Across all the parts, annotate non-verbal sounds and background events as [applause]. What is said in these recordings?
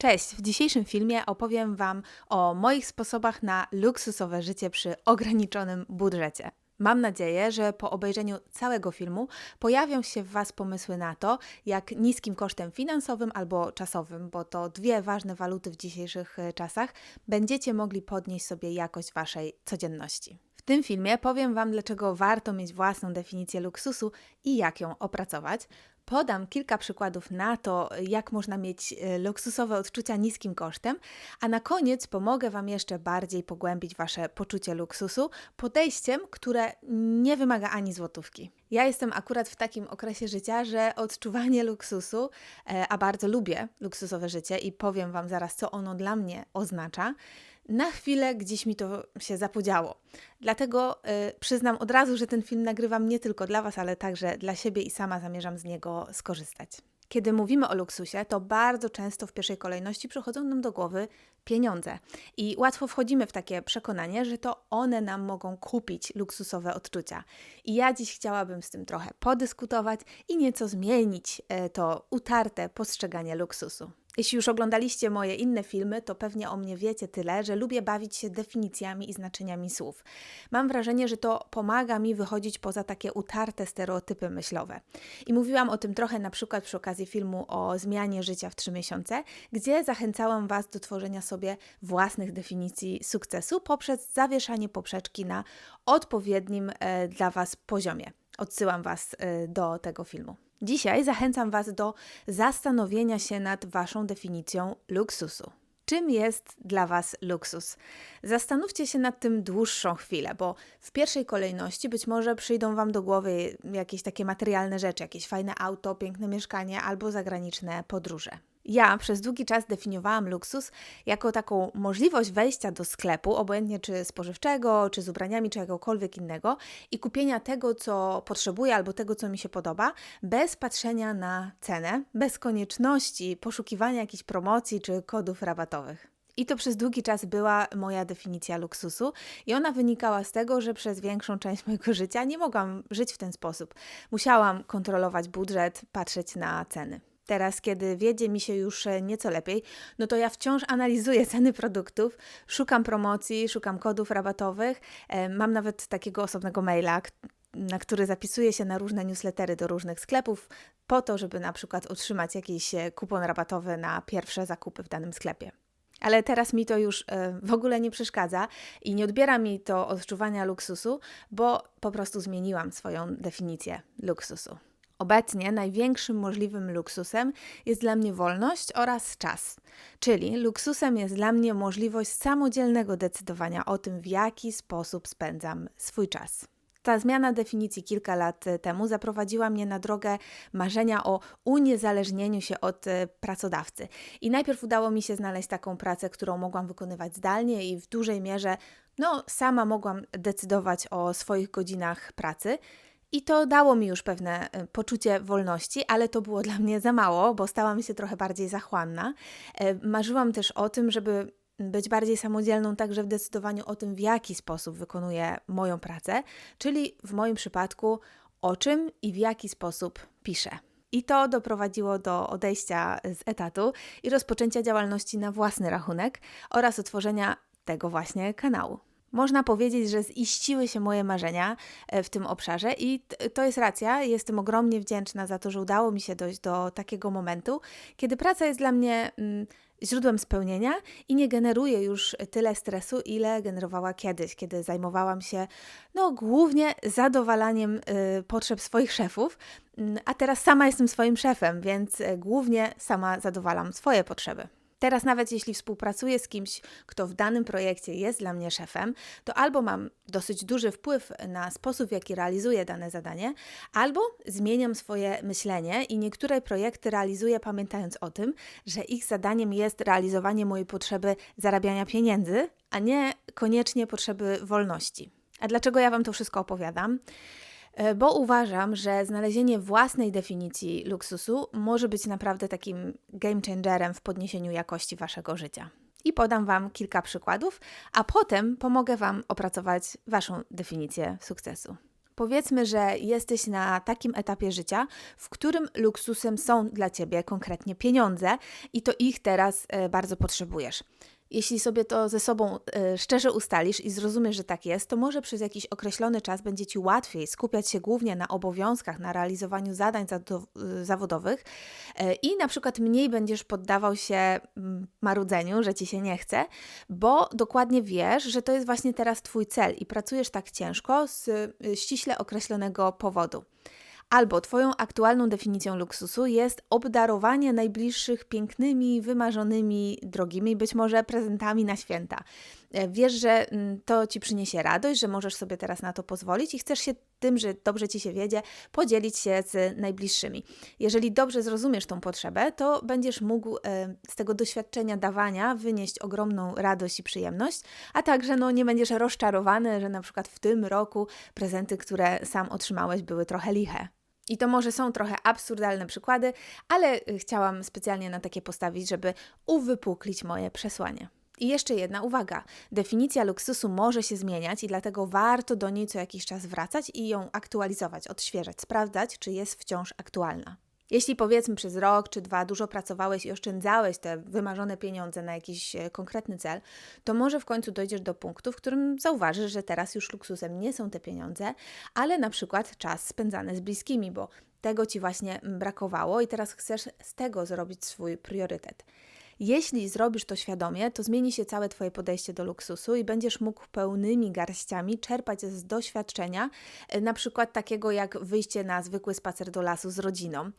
Cześć! W dzisiejszym filmie opowiem Wam o moich sposobach na luksusowe życie przy ograniczonym budżecie. Mam nadzieję, że po obejrzeniu całego filmu pojawią się w Was pomysły na to, jak niskim kosztem finansowym albo czasowym, bo to dwie ważne waluty w dzisiejszych e, czasach, będziecie mogli podnieść sobie jakość Waszej codzienności. W tym filmie powiem Wam, dlaczego warto mieć własną definicję luksusu i jak ją opracować. Podam kilka przykładów na to, jak można mieć e, luksusowe odczucia niskim kosztem, a na koniec pomogę Wam jeszcze bardziej pogłębić Wasze poczucie luksusu podejściem, które nie wymaga ani złotówki. Ja jestem akurat w takim okresie życia, że odczuwanie luksusu, e, a bardzo lubię luksusowe życie i powiem Wam zaraz, co ono dla mnie oznacza na chwilę gdzieś mi to się zapodziało. Dlatego y, przyznam od razu, że ten film nagrywam nie tylko dla Was, ale także dla siebie i sama zamierzam z niego skorzystać. Kiedy mówimy o luksusie, to bardzo często w pierwszej kolejności przychodzą nam do głowy pieniądze. I łatwo wchodzimy w takie przekonanie, że to one nam mogą kupić luksusowe odczucia. I ja dziś chciałabym z tym trochę podyskutować i nieco zmienić y, to utarte postrzeganie luksusu. Jeśli już oglądaliście moje inne filmy, to pewnie o mnie wiecie tyle, że lubię bawić się definicjami i znaczeniami słów. Mam wrażenie, że to pomaga mi wychodzić poza takie utarte stereotypy myślowe. I mówiłam o tym trochę na przykład przy okazji filmu o zmianie życia w trzy miesiące, gdzie zachęcałam Was do tworzenia sobie własnych definicji sukcesu poprzez zawieszanie poprzeczki na odpowiednim e, dla Was poziomie. Odsyłam Was e, do tego filmu. Dzisiaj zachęcam Was do zastanowienia się nad Waszą definicją luksusu. Czym jest dla Was luksus? Zastanówcie się nad tym dłuższą chwilę, bo w pierwszej kolejności być może przyjdą Wam do głowy jakieś takie materialne rzeczy, jakieś fajne auto, piękne mieszkanie albo zagraniczne podróże. Ja przez długi czas definiowałam luksus jako taką możliwość wejścia do sklepu, obojętnie czy spożywczego, czy z ubraniami, czy jakiegokolwiek innego, i kupienia tego, co potrzebuję, albo tego, co mi się podoba, bez patrzenia na cenę, bez konieczności poszukiwania jakichś promocji czy kodów rabatowych. I to przez długi czas była moja definicja luksusu, i ona wynikała z tego, że przez większą część mojego życia nie mogłam żyć w ten sposób. Musiałam kontrolować budżet, patrzeć na ceny. Teraz, kiedy wiedzie mi się już e, nieco lepiej, no to ja wciąż analizuję [laughs] ceny produktów, szukam promocji, szukam kodów rabatowych. E, mam nawet takiego osobnego maila, na który zapisuję się na różne newslettery do różnych sklepów, po to, żeby na przykład otrzymać jakiś e, kupon rabatowy na pierwsze zakupy w danym sklepie. Ale teraz mi to już w ogóle nie przeszkadza i nie odbiera mi to odczuwania luksusu, bo po prostu zmieniłam swoją definicję luksusu. Obecnie największym możliwym luksusem jest dla mnie wolność oraz czas. Czyli luksusem jest dla mnie możliwość samodzielnego decydowania o tym, w jaki sposób spędzam swój czas. Ta zmiana definicji kilka lat temu zaprowadziła mnie na drogę marzenia o uniezależnieniu się od e, pracodawcy. I najpierw udało mi się znaleźć taką pracę, którą mogłam wykonywać zdalnie i w dużej mierze no, sama mogłam decydować o swoich godzinach pracy. I to dało mi już pewne y, poczucie wolności, ale to było dla mnie za mało, bo stałam się trochę bardziej zachłanna. E, marzyłam też o tym, żeby być bardziej samodzielną także w decydowaniu o tym, w jaki sposób wykonuję moją pracę, czyli w moim przypadku o czym i w jaki sposób piszę. I to doprowadziło do odejścia z etatu i rozpoczęcia działalności na własny rachunek oraz utworzenia tego właśnie kanału. Można powiedzieć, że ziściły się moje marzenia e, w tym obszarze i to jest racja. Jestem ogromnie wdzięczna za to, że udało mi się dojść do takiego momentu, kiedy praca jest dla mnie mm, źródłem spełnienia i nie generuje już tyle stresu, ile generowała kiedyś, kiedy zajmowałam się no, głównie zadowalaniem y, potrzeb swoich szefów, mm, a teraz sama jestem swoim szefem, więc y, głównie sama zadowalam swoje potrzeby. Teraz nawet jeśli współpracuję z kimś, kto w danym projekcie jest dla mnie szefem, to albo mam dosyć duży wpływ na sposób, w jaki realizuję dane zadanie, albo zmieniam swoje myślenie i niektóre projekty realizuję pamiętając o tym, że ich zadaniem jest realizowanie mojej potrzeby zarabiania pieniędzy, a nie koniecznie potrzeby wolności. A dlaczego ja Wam to wszystko opowiadam? E, bo uważam, że znalezienie własnej definicji luksusu może być naprawdę takim game changerem w podniesieniu jakości Waszego życia. I podam Wam kilka przykładów, a potem pomogę Wam opracować Waszą definicję sukcesu. Powiedzmy, że jesteś na takim etapie życia, w którym luksusem są dla ciebie konkretnie pieniądze i to ich teraz e, bardzo potrzebujesz. Jeśli sobie to ze sobą y, szczerze ustalisz i zrozumiesz, że tak jest, to może przez jakiś określony czas będzie Ci łatwiej skupiać się głównie na obowiązkach, na realizowaniu zadań y, zawodowych y, i na przykład mniej będziesz poddawał się mm, marudzeniu, że Ci się nie chce, bo dokładnie wiesz, że to jest właśnie teraz Twój cel i pracujesz tak ciężko z ściśle określonego powodu. Albo Twoją aktualną definicją luksusu jest obdarowanie najbliższych pięknymi, wymarzonymi, drogimi być może prezentami na święta. E, wiesz, że mm, to Ci przyniesie radość, że możesz sobie teraz na to pozwolić i chcesz się tym, że dobrze Ci się wiedzie, podzielić się z najbliższymi. Jeżeli dobrze zrozumiesz tą potrzebę, to będziesz mógł e, z tego doświadczenia dawania wynieść ogromną radość i przyjemność, a także no, nie będziesz rozczarowany, że na przykład w tym roku prezenty, które sam otrzymałeś, były trochę liche. I to może są trochę absurdalne przykłady, ale y, chciałam specjalnie na takie postawić, żeby uwypuklić moje przesłanie. I jeszcze jedna uwaga. Definicja luksusu może się zmieniać i dlatego warto do niej co jakiś czas wracać i ją aktualizować, odświeżać, sprawdzać, czy jest wciąż aktualna. Jeśli powiedzmy przez rok czy dwa dużo pracowałeś i oszczędzałeś te wymarzone pieniądze na jakiś e, konkretny cel, to może w końcu dojdziesz do punktu, w którym zauważysz, że teraz już luksusem nie są te pieniądze, ale na przykład czas spędzany z bliskimi, bo tego ci właśnie brakowało i teraz chcesz z tego zrobić swój priorytet. Jeśli zrobisz to świadomie, to zmieni się całe Twoje podejście do luksusu i będziesz mógł pełnymi garściami czerpać z doświadczenia, e, na przykład takiego jak wyjście na zwykły spacer do lasu z rodziną.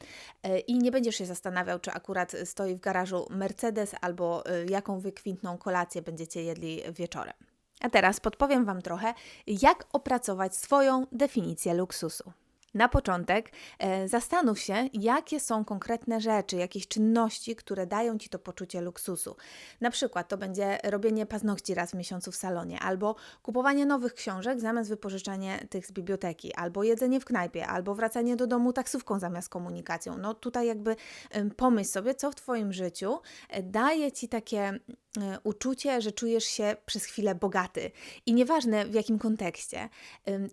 E, I nie będziesz się zastanawiał, czy akurat stoi w garażu Mercedes albo e, jaką wykwintną kolację będziecie jedli wieczorem. A teraz podpowiem Wam trochę, jak opracować swoją definicję luksusu. Na początek e, zastanów się, jakie są konkretne rzeczy, jakieś czynności, które dają Ci to poczucie luksusu. Na przykład to będzie robienie paznokci raz w miesiącu w salonie, albo kupowanie nowych książek zamiast wypożyczanie tych z biblioteki, albo jedzenie w knajpie, albo wracanie do domu taksówką zamiast komunikacją. No tutaj jakby pomyśl sobie, co w Twoim życiu e, daje Ci takie E, uczucie, że czujesz się przez chwilę bogaty. I nieważne w jakim kontekście.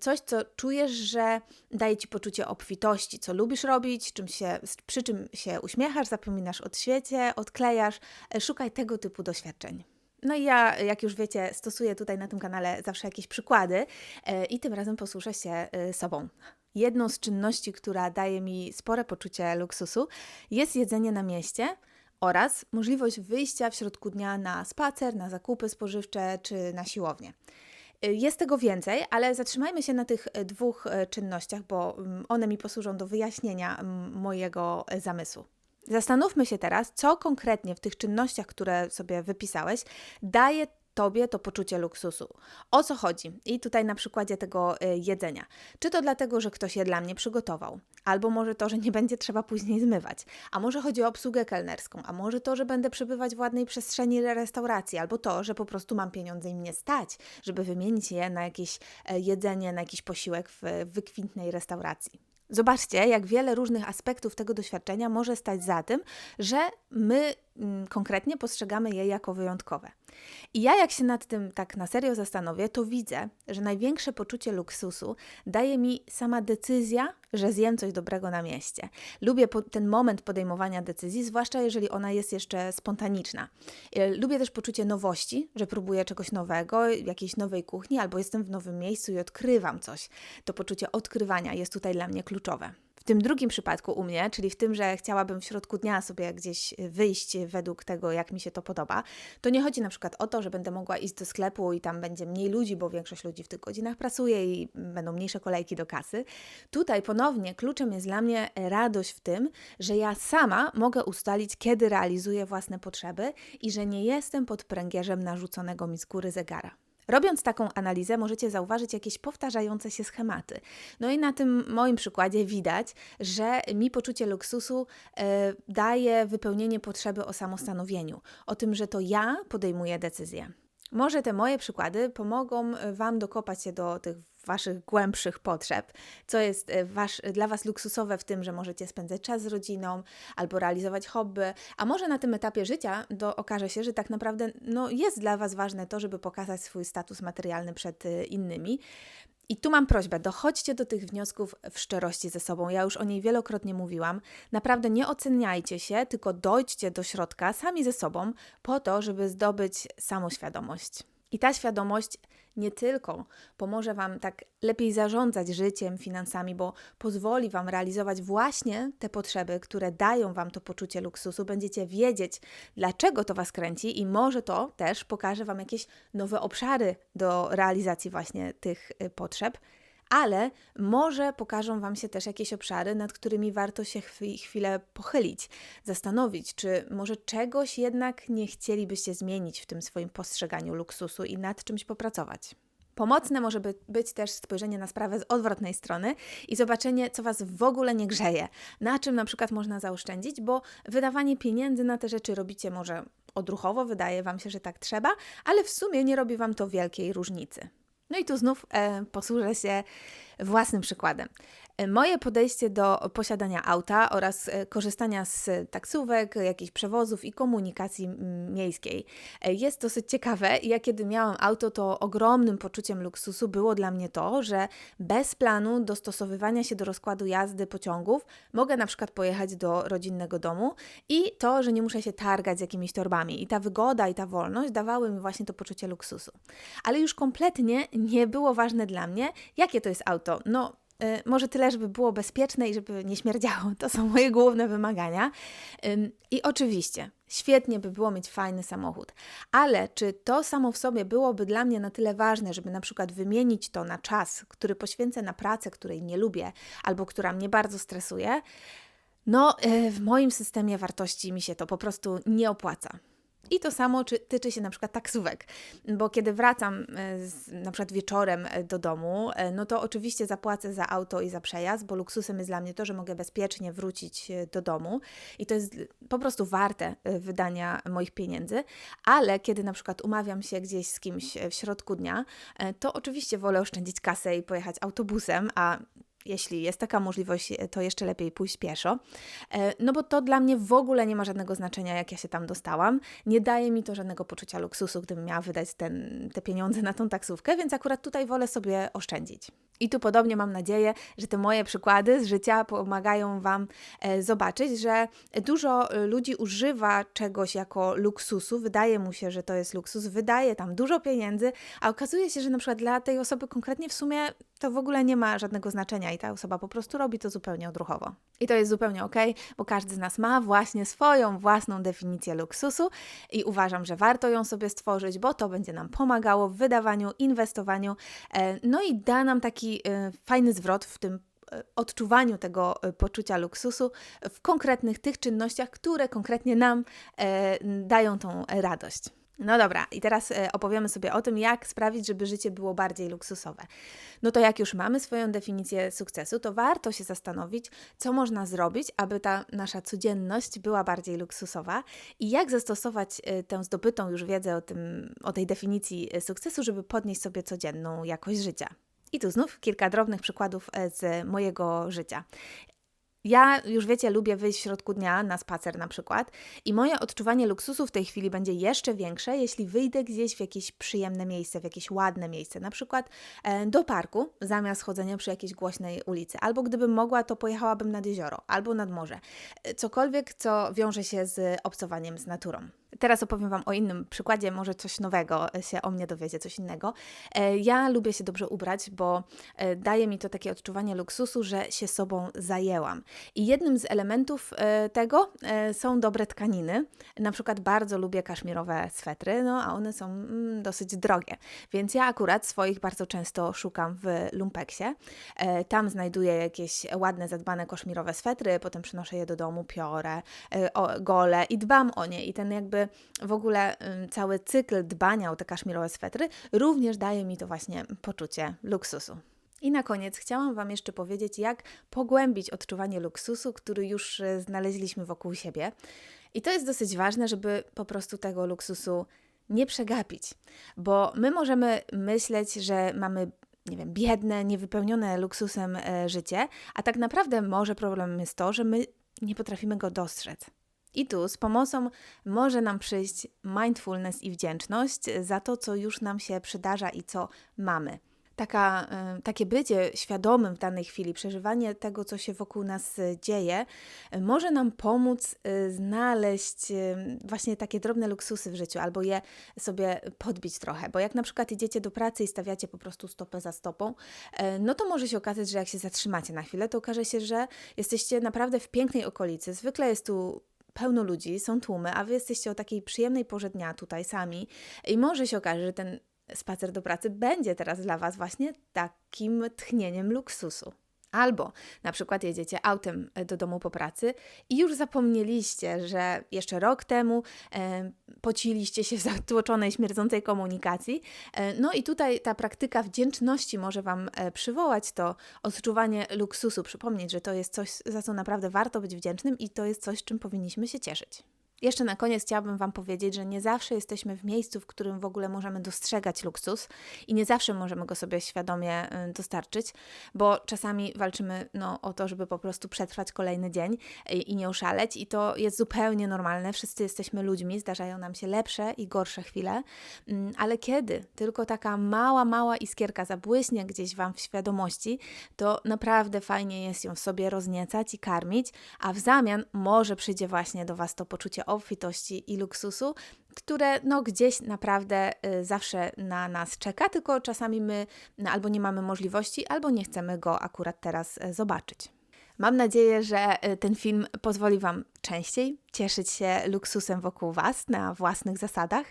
Coś, co czujesz, że daje ci poczucie obfitości, co lubisz robić, czym się, przy czym się uśmiechasz, zapominasz o świecie, odklejasz. E, szukaj tego typu doświadczeń. No i ja, jak już wiecie, stosuję tutaj na tym kanale zawsze jakieś przykłady e, i tym razem posłuszę się sobą. Jedną z czynności, która daje mi spore poczucie luksusu, jest jedzenie na mieście oraz możliwość wyjścia w środku dnia na spacer, na zakupy spożywcze czy na siłownię. Y, jest tego więcej, ale zatrzymajmy się na tych y, dwóch y, czynnościach, bo mm, one mi posłużą do wyjaśnienia mm, mojego zamysłu. Zastanówmy się teraz, co konkretnie w tych czynnościach, które sobie wypisałeś, daje Tobie to poczucie luksusu. O co chodzi? I tutaj na przykładzie tego y, jedzenia. Czy to dlatego, że ktoś je dla mnie przygotował, albo może to, że nie będzie trzeba później zmywać, a może chodzi o obsługę kelnerską, a może to, że będę przebywać w ładnej przestrzeni restauracji, albo to, że po prostu mam pieniądze i mnie stać, żeby wymienić je na jakieś e, jedzenie, na jakiś posiłek w wykwintnej restauracji. Zobaczcie, jak wiele różnych aspektów tego doświadczenia może stać za tym, że my mm, konkretnie postrzegamy je jako wyjątkowe. I ja, jak się nad tym tak na serio zastanowię, to widzę, że największe poczucie luksusu daje mi sama decyzja, że zjem coś dobrego na mieście. Lubię ten moment podejmowania decyzji, zwłaszcza jeżeli ona jest jeszcze spontaniczna. E, lubię też poczucie nowości, że próbuję czegoś nowego, jakiejś nowej kuchni, albo jestem w nowym miejscu i odkrywam coś. To poczucie odkrywania jest tutaj dla mnie kluczowe tym drugim przypadku u mnie, czyli w tym, że chciałabym w środku dnia sobie gdzieś wyjść według tego, jak mi się to podoba, to nie chodzi na przykład o to, że będę mogła iść do sklepu i tam będzie mniej ludzi, bo większość ludzi w tych godzinach pracuje i będą mniejsze kolejki do kasy. Tutaj ponownie kluczem jest dla mnie radość w tym, że ja sama mogę ustalić, kiedy realizuję własne potrzeby i że nie jestem pod pręgierzem narzuconego mi z góry zegara. Robiąc taką analizę, możecie zauważyć jakieś powtarzające się schematy. No i na tym moim przykładzie widać, że mi poczucie luksusu e, daje wypełnienie potrzeby o samostanowieniu, o tym, że to ja podejmuję decyzje. Może te moje przykłady pomogą Wam dokopać się do tych Waszych głębszych potrzeb, co jest e, wasz, dla Was luksusowe w tym, że możecie spędzać czas z rodziną albo realizować hobby, a może na tym etapie życia do, okaże się, że tak naprawdę no, jest dla Was ważne to, żeby pokazać swój status materialny przed e, innymi. I tu mam prośbę, dochodźcie do tych wniosków w szczerości ze sobą. Ja już o niej wielokrotnie mówiłam. Naprawdę nie oceniajcie się, tylko dojdźcie do środka sami ze sobą po to, żeby zdobyć samoświadomość. I ta świadomość nie tylko pomoże Wam tak lepiej zarządzać życiem, finansami, bo pozwoli Wam realizować właśnie te potrzeby, które dają Wam to poczucie luksusu. Będziecie wiedzieć, dlaczego to Was kręci, i może to też pokaże Wam jakieś nowe obszary do realizacji właśnie tych y, potrzeb ale może pokażą Wam się też jakieś obszary, nad którymi warto się chwilę pochylić, zastanowić, czy może czegoś jednak nie chcielibyście zmienić w tym swoim postrzeganiu luksusu i nad czymś popracować. Pomocne może być też spojrzenie na sprawę z odwrotnej strony i zobaczenie, co Was w ogóle nie grzeje, na czym na przykład można zaoszczędzić, bo wydawanie pieniędzy na te rzeczy robicie może odruchowo, wydaje Wam się, że tak trzeba, ale w sumie nie robi Wam to wielkiej różnicy. No i tu znów e, posłużę się własnym przykładem. Moje podejście do posiadania auta oraz e, korzystania z taksówek, jakichś przewozów i komunikacji miejskiej e, jest dosyć ciekawe. Ja kiedy miałam auto, to ogromnym poczuciem luksusu było dla mnie to, że bez planu dostosowywania się do rozkładu jazdy pociągów mogę na przykład pojechać do rodzinnego domu i to, że nie muszę się targać z jakimiś torbami. I ta wygoda i ta wolność dawały mi właśnie to poczucie luksusu. Ale już kompletnie nie było ważne dla mnie, jakie to jest auto. No, może tyle, żeby było bezpieczne i żeby nie śmierdziało. To są moje główne wymagania. I oczywiście, świetnie by było mieć fajny samochód, ale czy to samo w sobie byłoby dla mnie na tyle ważne, żeby na przykład wymienić to na czas, który poświęcę na pracę, której nie lubię albo która mnie bardzo stresuje? No, y, w moim systemie wartości mi się to po prostu nie opłaca. I to samo czy, tyczy się na przykład taksówek, bo kiedy wracam e, z, na przykład wieczorem e, do domu, e, no to oczywiście zapłacę za auto i za przejazd, bo luksusem jest dla mnie to, że mogę bezpiecznie wrócić do domu i to jest po prostu warte wydania moich pieniędzy, ale kiedy na przykład umawiam się gdzieś z kimś w środku dnia, to oczywiście wolę oszczędzić kasę i pojechać autobusem, a jeśli jest taka możliwość, e, to jeszcze lepiej pójść pieszo. E, no bo to dla mnie w ogóle nie ma żadnego znaczenia, jak ja się tam dostałam. Nie daje mi to żadnego poczucia luksusu, gdybym miała wydać ten, te pieniądze na tą taksówkę, więc akurat tutaj wolę sobie oszczędzić. I tu podobnie mam nadzieję, że te moje przykłady z życia pomagają Wam e, zobaczyć, że dużo ludzi używa czegoś jako luksusu, wydaje mu się, że to jest luksus, wydaje tam dużo pieniędzy, a okazuje się, że na przykład dla tej osoby konkretnie w sumie to w ogóle nie ma żadnego znaczenia i ta osoba po prostu robi to zupełnie odruchowo. I to jest zupełnie ok, bo każdy z nas ma właśnie swoją własną definicję luksusu i uważam, że warto ją sobie stworzyć, bo to będzie nam pomagało w wydawaniu, inwestowaniu, e, no i da nam taki e, fajny zwrot w tym e, odczuwaniu tego poczucia luksusu w konkretnych tych czynnościach, które konkretnie nam dają tą radość. No dobra, i teraz e, opowiemy sobie o tym, jak sprawić, żeby życie było bardziej luksusowe. No to jak już mamy swoją definicję sukcesu, to warto się zastanowić, co można zrobić, aby ta nasza codzienność była bardziej luksusowa i jak zastosować e, tę zdobytą już wiedzę o, tym, o tej definicji e, sukcesu, żeby podnieść sobie codzienną jakość życia. I tu znów kilka drobnych przykładów z mojego życia. Ja już wiecie, lubię wyjść w środku dnia na spacer na przykład i moje odczuwanie luksusu w tej chwili będzie jeszcze większe, jeśli wyjdę gdzieś w jakieś przyjemne miejsce, w jakieś ładne miejsce, na przykład e, do parku zamiast chodzenia przy jakiejś głośnej ulicy, albo gdybym mogła, to pojechałabym nad jezioro albo nad morze. E, cokolwiek, co wiąże się z obcowaniem z naturą. Teraz opowiem Wam o innym przykładzie, może coś nowego się o mnie dowiecie, coś innego. E, ja lubię się dobrze ubrać, bo e, daje mi to takie odczuwanie luksusu, że się sobą zajęłam. I jednym z elementów e, tego są dobre tkaniny. Na przykład bardzo lubię kaszmirowe swetry, no a one są mm, dosyć drogie. Więc ja akurat swoich bardzo często szukam w lumpeksie. Tam znajduję jakieś ładne, zadbane kaszmirowe swetry, potem przynoszę je do domu, piorę, gole i dbam o nie. I ten jakby jakby w ogóle cały cykl dbania o te kaszmirowe swetry również daje mi to właśnie poczucie luksusu. I na koniec chciałam Wam jeszcze powiedzieć, jak pogłębić odczuwanie luksusu, który już e, znaleźliśmy wokół siebie. I to jest dosyć ważne, żeby po prostu tego luksusu nie przegapić, bo my możemy myśleć, że mamy nie wiem, biedne, niewypełnione luksusem e, życie, a tak naprawdę może problemem jest to, że my nie potrafimy go dostrzec. I tu z pomocą może nam przyjść mindfulness i wdzięczność za to, co już nam się przydarza i co mamy. Taka, y, takie bycie świadomym w danej chwili, przeżywanie tego, co się wokół nas y, dzieje, y, może nam pomóc znaleźć właśnie takie drobne luksusy w życiu albo je sobie podbić trochę. Bo jak na przykład idziecie do pracy i stawiacie po prostu stopę za stopą, no to może się okazać, że jak się zatrzymacie na chwilę, to okaże się, że jesteście naprawdę w pięknej okolicy. Zwykle jest tu pełno ludzi, są tłumy, a wy jesteście o takiej przyjemnej porze dnia tutaj sami i może się okaże, że ten spacer do pracy będzie teraz dla Was właśnie takim tchnieniem luksusu. Albo na przykład jedziecie autem do domu po pracy i już zapomnieliście, że jeszcze rok temu e, pociliście się w zatłoczonej, śmierdzącej komunikacji. E, no i tutaj ta praktyka wdzięczności może Wam e, przywołać to odczuwanie luksusu, przypomnieć, że to jest coś, za co naprawdę warto być wdzięcznym i to jest coś, czym powinniśmy się cieszyć. Jeszcze na koniec chciałabym Wam powiedzieć, że nie zawsze jesteśmy w miejscu, w którym w ogóle możemy dostrzegać luksus i nie zawsze możemy go sobie świadomie y, dostarczyć, bo czasami walczymy no, o to, żeby po prostu przetrwać kolejny dzień i, i nie oszaleć, i to jest zupełnie normalne. Wszyscy jesteśmy ludźmi, zdarzają nam się lepsze i gorsze chwile, mm, ale kiedy tylko taka mała, mała iskierka zabłyśnie gdzieś Wam w świadomości, to naprawdę fajnie jest ją sobie rozniecać i karmić, a w zamian może przyjdzie właśnie do Was to poczucie obfitości i luksusu, które no gdzieś naprawdę y, zawsze na nas czeka, tylko czasami my no, albo nie mamy możliwości, albo nie chcemy go akurat teraz y, zobaczyć. Mam nadzieję, że y, ten film pozwoli Wam częściej cieszyć się luksusem wokół Was na własnych zasadach.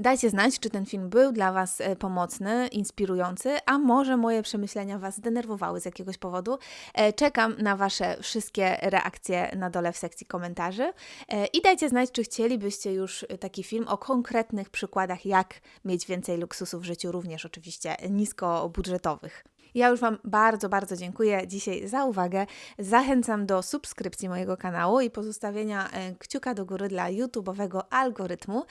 Dajcie znać, czy ten film był dla Was e, pomocny, inspirujący, a może moje przemyślenia Was zdenerwowały z jakiegoś powodu. E, czekam na Wasze wszystkie reakcje na dole w sekcji komentarzy e, i dajcie znać, czy chcielibyście już taki film o konkretnych przykładach, jak mieć więcej luksusu w życiu, również oczywiście niskobudżetowych. Ja już Wam bardzo, bardzo dziękuję dzisiaj za uwagę. Zachęcam do subskrypcji mojego kanału i pozostawienia kciuka do góry dla YouTube'owego algorytmu.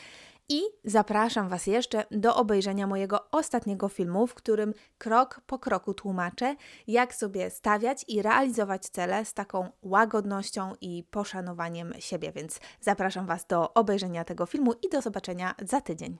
I zapraszam Was jeszcze do obejrzenia mojego ostatniego filmu, w którym krok po kroku tłumaczę, jak sobie stawiać i realizować cele z taką łagodnością i poszanowaniem siebie. Więc zapraszam Was do obejrzenia tego filmu i do zobaczenia za tydzień.